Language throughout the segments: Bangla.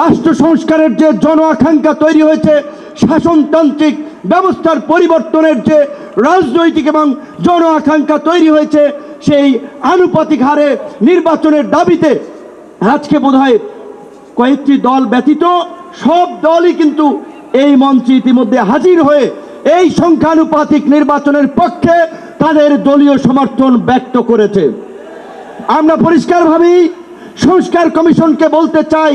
রাষ্ট্র সংস্কারের যে জন আকাঙ্ক্ষা তৈরি হয়েছে, শাসনতান্ত্রিক ব্যবস্থার পরিবর্তনের যে রাজনৈতিক এবং জন আকাঙ্ক্ষা তৈরি হয়েছে, সেই আনুপাতিক হারে নির্বাচনের দাবিতে আজকে বোধহয় কয়েকটি দল ব্যতীত সব দলই কিন্তু এই মঞ্চে ইতিমধ্যে হাজির হয়ে এই সংখ্যানুপাতিক নির্বাচনের পক্ষে তাদের দলীয় সমর্থন ব্যক্ত করেছে। আমরা পরিষ্কারভাবেই সংস্কার কমিশনকে বলতে চাই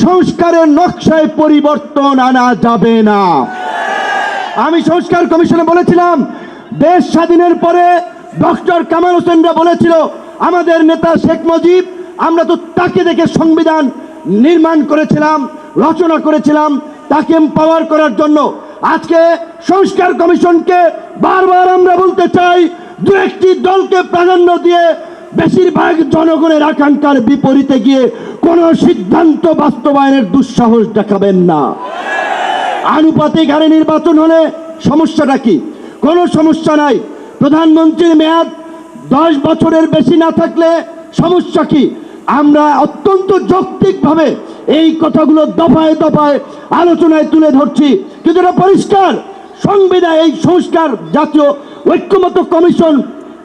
সংস্কারের নকশায় পরিবর্তন আনা যাবে না। আমি সংস্কার কমিশনে বলেছিলাম, দেশ স্বাধীনের পরে ডক্টর কামাল হোসেনরা বলেছিল, আমাদের নেতা শেখ মুজিব, আমরা তো তাকে দেখে সংবিধান নির্মাণ করেছিলাম, রচনা করেছিলাম, তাকে পাওয়ার করার জন্য। আজকে সংস্কার কমিশনকে বারবার আমরা বলতে চাই, দু একটি দলকে প্রাধান্য দিয়ে বেশিরভাগ জনগণের আকাঙ্ক্ষার বিপরীতে গিয়ে কোনো সিদ্ধান্ত বাস্তবায়নের দুঃসাহস দেখাবেন না। আনুপাতিক হারে নির্বাচন হলে সমস্যাটা কি? কোনো সমস্যা নাই। প্রধানমন্ত্রীর মেয়াদ দশ বছরের বেশি না থাকলে সমস্যা কি? আমরা অত্যন্ত যৌক্তিকভাবে এই কথাগুলো দফায় দফায় আলোচনায় তুলে ধরছি। কিন্তু এটা পরিষ্কার। সংবিধান, এই সংস্কার জাতীয় ঐক্যমত কমিশন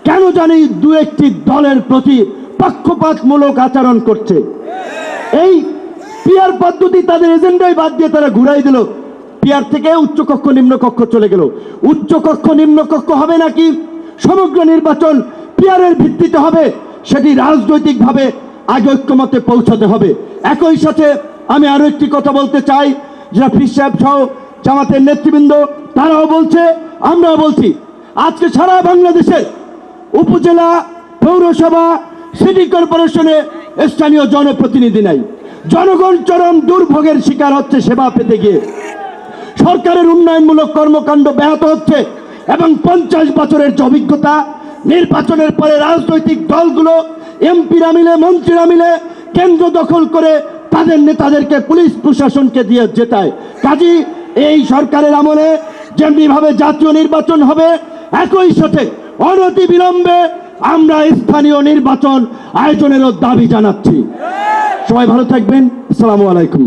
কেন জানি দু একটি দলের প্রতি পক্ষপাতমূলক আচরণ করছে। এই পিয়ার পদ্ধতি তাদের এজেন্ডাই বাদ দিয়ে তারা ঘুরাই দিল। পিয়ার থেকে উচ্চকক্ষ নিম্নকক্ষ চলে গেল। উচ্চকক্ষ নিম্নকক্ষ হবে নাকি? সমগ্র নির্বাচন পিয়ারের ভিত্তিতে হবে, সেটি রাজনৈতিকভাবে আগে ঐক্যমতে পৌঁছাতে হবে। একই সাথে আমি আরও একটি কথা বলতে চাই যারা ফির সাহেব সহ জামাতের নেতৃবৃন্দ, তারাও বলছে, আমরাও বলছি, আজকে সারা বাংলাদেশের উপজেলা পৌরসভা সিটি কর্পোরেশনে স্থানীয় জনপ্রতিনিধি নাই। জনগণ চরম দুর্ভোগের শিকার হচ্ছে সেবা পেতে গিয়ে। সরকারের উন্নয়নমূলক কর্মকাণ্ড ব্যাহত হচ্ছে এবং পঞ্চাশ বছরের যে অভিজ্ঞতা, নির্বাচনের পরে রাজনৈতিক দলগুলো এমপিরা মিলে মন্ত্রীরা মিলে কেন্দ্র দখল করে তাদের নেতাদেরকে পুলিশ প্রশাসনকে দিয়ে জেতায়। কাজী, এই সরকারের আমলে যেমনিভাবে জাতীয় নির্বাচন হবে, একই সাথে অনতি বিলম্বে আমরা স্থানীয় নির্বাচন আয়োজনেরও দাবি জানাচ্ছি। সবাই ভালো থাকবেন। সালামু আলাইকুম।